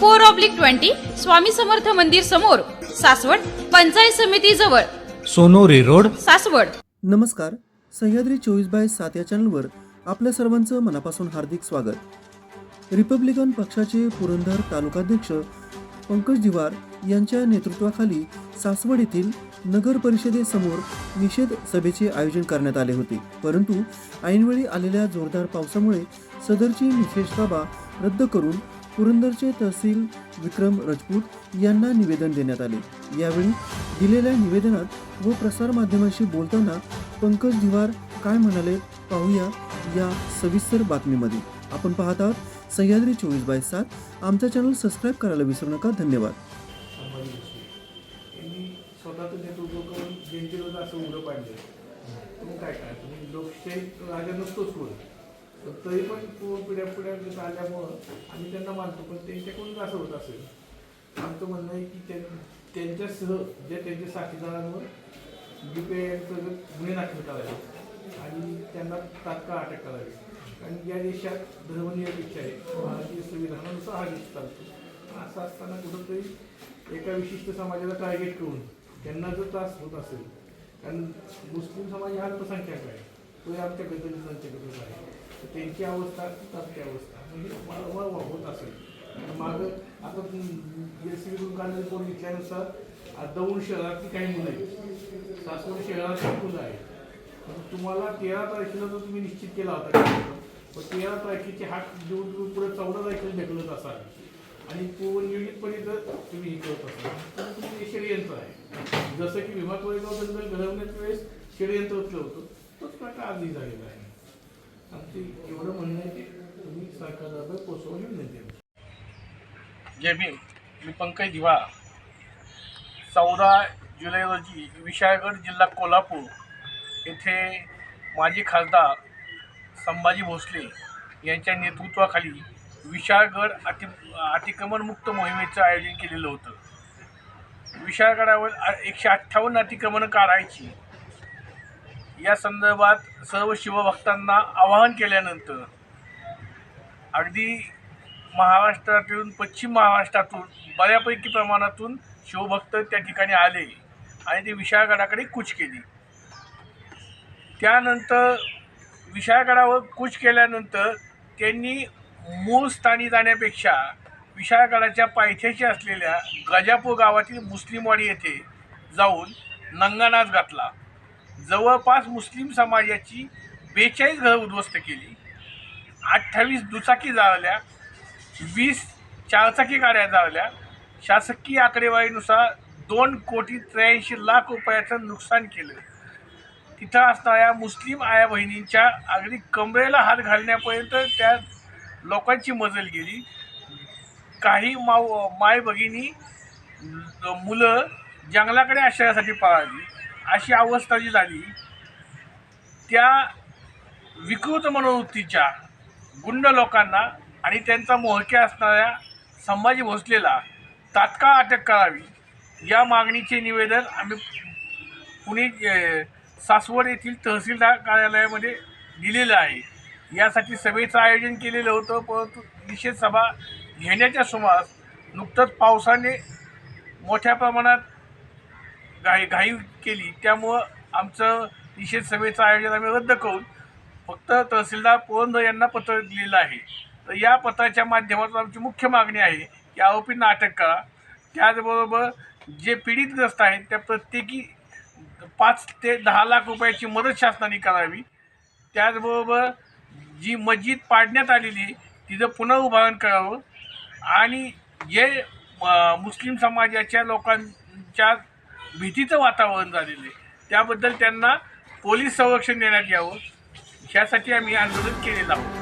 four oblique twenty Swami Samarth मंदिर समोर सासवड पंचायत समिती जवळ. सोनोरी रोड. सासवड. नमस्कार. सह्याद्री चोवीस बाय सात या चॅनलवर आपल्या सर्वांचं मनापासून हार्दिक स्वागत. रिपब्लिकन पक्षाचे पुरंदर तालुकाध्यक्ष पंकज दिवार यांच्या नेतृत्वाखाली सासवड येथील नगर परिषदेसमोर निषेध सभेचे आयोजन करण्यात आले होते. परंतु ऐनवेळी आलेल्या जोरदार पावसामुळे सदरची निषेध सभा रद्द करून पुरंदरचे तहसील विक्रम राजपूत यांना निवेदन देण्यात आले. यावेळी दिलेल्या निवेदनात व प्रसारमाध्यमांशी बोलताना पंकज दिवार काय म्हणाले पाहूया या सविस्तर बातमीमध्ये. आपण पाहत आहात सह्याद्री चोवीस बाय सात. आमचा चॅनल सबस्क्राईब करायला विसरू नका. धन्यवाद. स्वतःचं नेतृत्व करून असं उघडं पाडलं. काय काय? तुम्ही लोकशाही राजा नसतोच पुढे तरी पण पु- पिढ्या पिढ्या आल्यामुळं आम्ही त्यांना मानतो पण त्यांच्याकडून असं होत असेल. आमचं म्हणणं आहे की त्यां- त्यांच्यासह जे त्यांच्या साथीदारांवर अंतर्गत गुन्हे दाखल करावे आणि त्यांना तात्काळ अटक करावी. कारण या देशात धर्मनिरपेक्ष आहे. भारतीय संविधानानुसार हा देश चालतो. असं असताना कुठंतरी एका विशिष्ट समाजाला टार्गेट करून त्यांना जर त्रास होत असेल कारण मुस्लिम समाज हा अल्पसंख्याक आहे. तो आमच्या गदरी आहे. त्यांची अवस्था तात्या अवस्था. म्हणजे वारंवार होत असेल. मागं आता एस सी काढलेली रिपोर्ट घेतल्यानुसार दौंड शहरातली काही मुलं आहेत. सासवड शहरातली मुलं आहेत. तुम्हाला तेरा तारखेला जो तुम्ही निश्चित केला होता पण तेरा तारखेचे हात देऊन तुम्ही पुढे चौदा तारखेला ढकलत असाल. आणि पूर्वनियोजितपणे जर तुम्ही हे करत असाल तर तुम्ही हे षडयंत्र आहे. जसं की विमा कोरेगाव दंगल घडवण्याच्या वेळेस षडयंत्र होतं होतं तोच प्रकार आजही झालेला आहे. आमची एवढं म्हणणं आहे की तुम्ही सरकारला पोचवून विनंती आहे. जय भीम मी पंकज दिवा चौदा जुलै रोजी विशाळगड जिल्हा कोल्हापूर येथे माजी खासदार संभाजी भोसले यांच्या नेतृत्वाखाली विशाळगड अति अतिक्रमणमुक्त मोहिमेचं आयोजन केलेलं होतं विशाळगडावर एकशे अठ्ठावन्न अतिक्रमणं काढायची या संदर्भात सर्व शिवभक्तांना आवाहन केल्यानंतर अगदी महाराष्ट्रातून पश्चिम महाराष्ट्रातून बऱ्यापैकी प्रमाणातून शिवभक्त त्या ठिकाणी आले आणि ते विशाळगडाकडे कूच केली. त्यानंतर विशाळगडावर कूच केल्यानंतर त्यांनी मूळ स्थानी जाण्यापेक्षा विशाळगडाच्या पायथ्याशी असलेल्या गजापूर गावातील मुस्लिमवाडी येथे जाऊन नंगानाच घातला. जवळपास मुस्लिम समाजाची बेचाळीस घरं उद्ध्वस्त केली. अठ्ठावीस दुचाकी जाळल्या वीस चारचाकी गाड्या जाळल्या. शासकीय आकडेवारीनुसार दोन कोटी त्र्याऐंशी लाख रुपयाचं नुकसान केलं. तिथं असणाऱ्या मुस्लिम आया बहिणींच्या अगदी कमरेला हात घालण्यापर्यंत त्या लोकांची मजल गेली. काही माव माय भगिनी मुलं जंगलाकडे आश्रयासाठी पळाली. अशी अवस्था जी झाली त्या विकृत मनोवृत्तीच्या गुंड लोकांना आणि त्यांचा मोहक्या असणाऱ्या संभाजी भोसलेला तात्काळ अटक करावी या मागणीचे निवेदन आम्ही पुणे सासवड येथील तहसीलदार कार्यालयामध्ये दिलेलं आहे. यासाठी सभेचं आयोजन केलेलं होतं परंतु निषेध सभा घेण्याच्या सुमारास नुकतंच पावसाने मोठ्या प्रमाणात घाई घाई केली. त्यामुळं आमचं निषेध सभेचं आयोजन आम्ही रद्द करून फक्त तहसीलदार पोरंदर यांना पत्र लिहिलं आहे. तर या पत्राच्या माध्यमातून आमची मुख्य मागणी आहे की आरोपींना अटक करा. त्याचबरोबर जे पीडितग्रस्त आहेत त्या प्रत्येकी पाच ते दहा लाख रुपयाची मदत शासनाने करावी. त्याचबरोबर जी मस्जिद पाडण्यात आलेली तिचं पुनरुभारण करावं. आणि जे मुस्लिम समाजाच्या लोकांच्या भीतीचं वातावरण झालेलं आहे. त्याबद्दल त्यांना पोलीस संरक्षण देण्यात यावं. ह्यासाठी आम्ही आंदोलन केलेलं आहोत.